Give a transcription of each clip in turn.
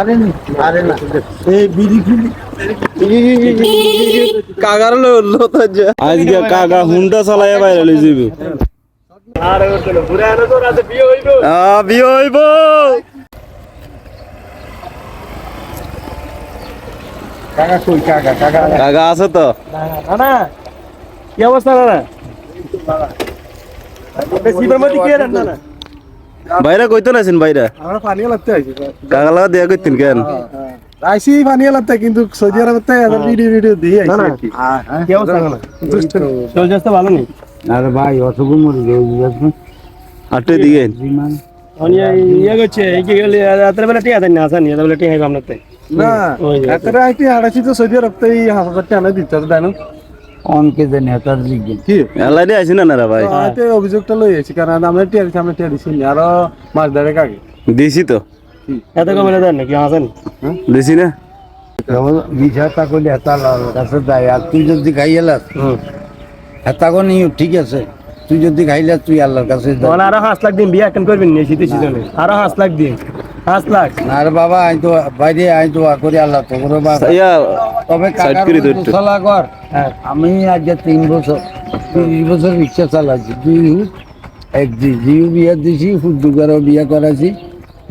আরে না আরে না। এই বিড়ি কাগার লো তো আজকে কাগা হুন্ডা চালায় বাইরে লই যাবি আ বিয়ে হইব। কাকা কই কাকা? কাকা কাগা আছে তো? না কি অবস্থা না কি না বাইরে কইতো নাছেন বাইরে? আমরা পানি লাগতে আইছি কাগা লাগা দেয়া কইতেন কেন? আইসি পানি লাগতে কিন্তু সৌদি আরবে ভিডিও ভিডিও দিয়ে আইছি আর কি। কি অবস্থা না চলছে তো ভালো নেই? আরে ভাই অসুখ মরে যাবে আটে দিকে অনি ইয়ে করছে এই কি গেলে রাতের বেলা টিয়া দেন না আসেন রাতের বেলা টিয়া আপনার তাই না। ওই যে। এতটা আইটি আড়াইছি তো সৌদি আরব এই হাজার টাকা দিতে হবে তাই না? অনকে যে নেতার লিখবেন কি? এলাই দিয়ে আইছেন না রে ভাই? আইতে অভিযোগটা লই আইছি কারণ আমরা দিছি মাস তো। এত কমে দেন নাকি আসেন দিছি না। মিঠাটা করলে হেতা লাল কাছে দেয় আর তুই যদি খাইয়ালাস হেতা কনি ঠিক আছে। তুই যদি খাইলে তুই আল্লাহর কাছে। তখন আরও হাঁস লাখ দিন বিয়ে এখন করবেন নিয়ে শীতের সিজনে? আরও হাঁস লাখ দিন হাঁস লাখ। আর বাবা আই তো বাইরে আই তো করি আল্লাহ তো করে বাবা ইয়া তবে Side করে দে চলা কর হ্যাঁ। আমি আজ তিন বছর তিরিশ বছর রিক্সা চালাচ্ছি। দুই হুট এক জি জিও বিয়া দিছি ফুটুকারও বিয়া করাছি।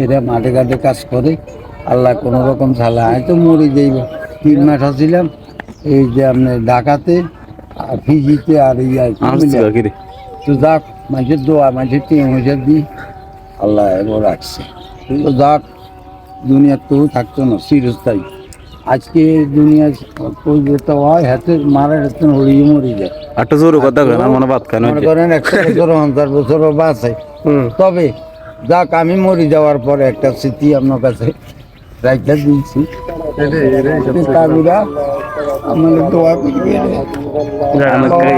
এরা মাঠে ঘাটে কাজ করে। আল্লাহ কোনো রকম চালা আমি তো মরে যাইব। তিন মাস আছিলাম এই যে আপনার ঢাকাতে আর ফিজিতে আর রে। তো যাক মাঝের দোয়া মাঝের তিন হাজার দিই আল্লাহ এবার রাখছে। তো যাক দুনিয়ার তো থাকতো না চিরস্থায়ী। আজকে দুনিয়া কই যেতে হয় হাতে মারা হাতে হরিয়ে মরে যায়। আটটা জোর কথা কয় না মনে বাত খান মনে করেন একশো বছর পঞ্চাশ বছর বাঁচে। তবে যাক আমি মরে যাওয়ার পরে একটা স্মৃতি আপনার কাছে রাইখা দিয়েছি। কাবিরা আমাদের দোয়া করবে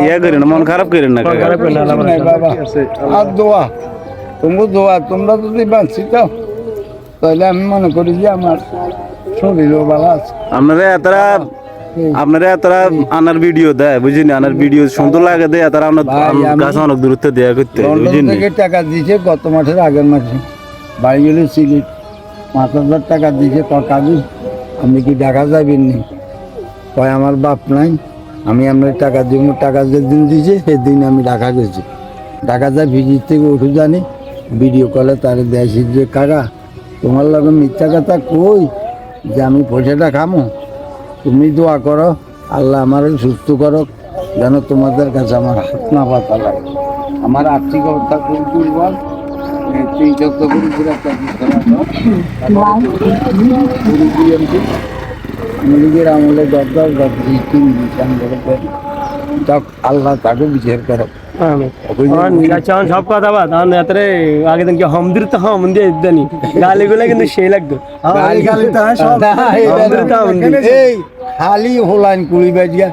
ইয়া করেন মন খারাপ করেন না বাবা। আর দোয়া তুমি দোয়া তোমরা যদি বাঁচি তো তাহলে আমি মনে করি যে আমার শরীরও ভালো আছে। আপনারা এতরা আপনারা এতরা আনার ভিডিও দেয় বুঝিনি? আনার ভিডিও সুন্দর লাগে দেয় এতরা আপনার কাছে অনেক দূরত্ব দেয়া করতে বুঝিনি? টাকা দিয়েছে গত মাসের আগের মাসে। বাড়ি গেলে সিলিপ পাঁচ হাজার টাকা দিয়েছে কাজু। আপনি কি টাকা যাবেন নি? কয় আমার বাপ নাই। আমি আপনার টাকা দিব টাকা যেদিন দিয়েছে সেদিন আমি ঢাকা গেছি। ঢাকা যা ভিজিট থেকে উঠে জানি ভিডিও কলে তারে দেখি যে কাকা তোমার লগে মিথ্যা কথা কই? যে আমি পয়সাটা খামো তুমি দোয়া করো আল্লাহ আমার সুস্থ করো যেন তোমাদের কাছে আমার হাত না পাতা লাগে। আমার আর্থিক অবস্থা খুব দুর্বল। আমলে তিন বিচার করে দেন। যাক, আল্লাহ তাকে বিচার করো আচ্ছা সব কথা বাদ তখন এতরে আগে দিন কি হমদির তো হম দিয়ে ইদানি গালি গুলা কিন্তু সেই লাগতো। খালি হোলাইন কুড়ি বাজিয়া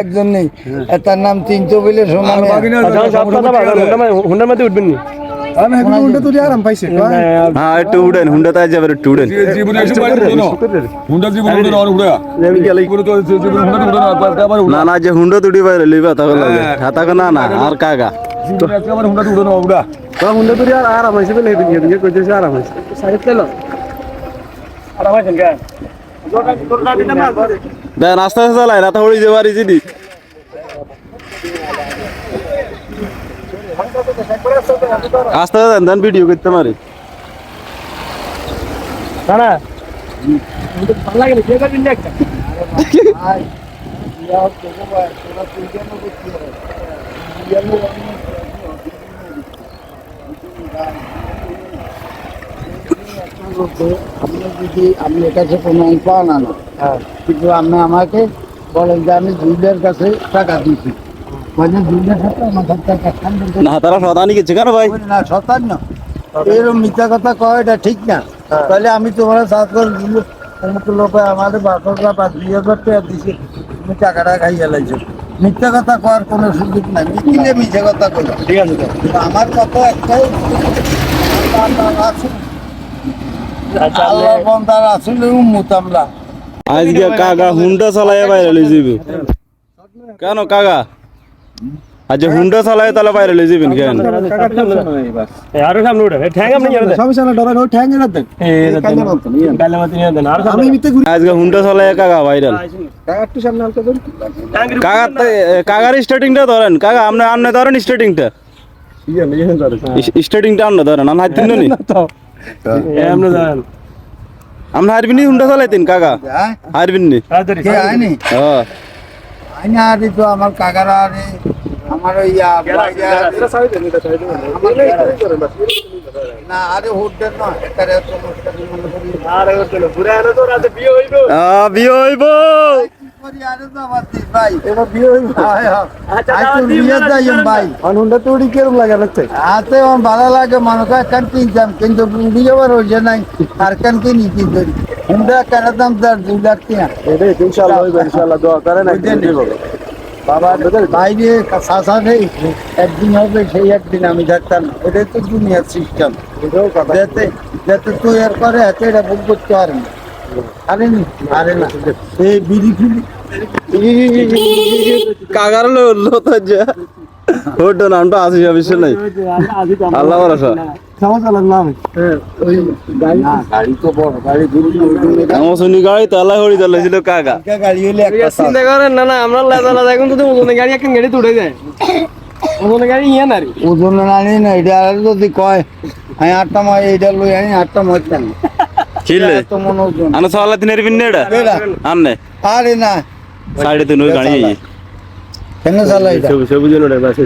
একজন নেই। এটার নাম তিনশো বলে বাদ হুন্ডার মধ্যে উঠবেন নি? আমি এখন উল্টা তুই আরাম পাইছে হ্যাঁ একটু উড়েন হুন্ডা তাই যাবে একটু উড়েন জীবনে এসে পাইনি কোনো হুন্ডা জীবন উড়ে না উড়ে জীবনে তো জীবন হুন্ডা উড়ে না একবার না না যে হুন্ডা তুড়ি বাইরে লইবা তাহলে লাগে হাতাকে না না আর কাকা জীবনে একবার হুন্ডা উড়ে না উড়ে হুন্ডা তুই আর আরাম হইছে বলে হেদিন হেদিন কইতেছে আরাম হইছে সাইড তেলো আর আমার সঙ্গে দেন আস্তে আস্তে চালাই রাতা হড়ি যে বাড়ি যদি আস্তে আস্তে দেন দেন ভিডিও করতে পারি। না না ভালো লাগে না আপনি যদি আপনি কাছে কোনো পান আনো কিন্তু আপনি আমাকে বলেন যে আমি জুইলের কাছে টাকা দিয়েছি। না তারা গেছে কেন ভাই? না এরকম মিথ্যা কথা কয় এটা ঠিক না। তাহলে আমি তোমার সাথ করে দিল সমস্ত লোক আমাদের বাসরা বা দুই হাজার টাকা দিছে। তুমি টাকাটা খাইয়া লাইছো। মিথ্যা কথা কওয়ার কোনো সুযোগ নাই। মিথ্যা কথা কই ঠিক আছে আমার কথা একটাই আল্লাহ আচ্ছা আল্লাহ বন্দার আসলে উম্মত আমরা। আজকে কাকা হুন্ডা চালায় বাইরে লই কেন কাকা? আচ্ছা হুন্ডা চালায় তাহলে বাইরে লই যাবেন কেন আরও সামনে উঠে ঠ্যাং আপনি গেলে দেন না ঠ্যাং দেন মাতি নিয়ে দেন আর আমি মিতে ঘুরি আজকে হুন্ডা চালায় কাকা ভাইরাল কাকা একটু সামনে হালকা দিন কাকা কাকার স্টার্টিংটা ধরেন কাকা আপনি আপনি ধরেন স্টার্টিংটা স্টার্টিংটা আপনি ধরেন আমি হাত নি তো এমন দেন আপনি হারবিনি হুন্ডা চালাইতেন কাকা। হ্যাঁ হারবিনি হ্যাঁ আইনি আরে তো আমার কাকারা আরে আমার ওই না আরে হোটেল না এটারে সমস্যা নেই করি। আরে ওটা ঘুরে আনো তো রাতে বিয়ে হইবো। বিয়ে হইব। আচ্ছা, আর ভালো লাগে মনে কান কিন্তু বিয়ে আবার হয়েছে নাই আর কান কিনি কি করি? হুন্ডা কেন দাম তার দুই লাখ টাকা এটা ইনশাআল্লাহ দোয়া করেন একদিন বাবা বাইরে সাসা নেই একদিন হবে সেই একদিন আমি থাকতাম। এটাই তো দুনিয়ার সিস্টেম যাতে যাতে তৈরি করে হাতে এটা বুক করতে পারে না। আরে নি আরে না। এই বিড়ি ফিড়ি কাকার যা নামটা আসি নাই। আল্লাহ ভরসা। আমার চিন্তা করেন না না এখন তো ওজনে গাড়ি একখান গাড়ি উঠে যায় ওজনে গাড়ি ইয়ে না না এটা যদি কয় আমি আটটা মাস এইটা লই আনি আটটা মাস কেন? ছিলে? এত মন ওজন আনে সওয়ালা তিনের বিন্নে এটা। আননে আরে না। সাইডে তিন ওই গাড়ি কেন চালাই এটা সবুজ ওটা বাস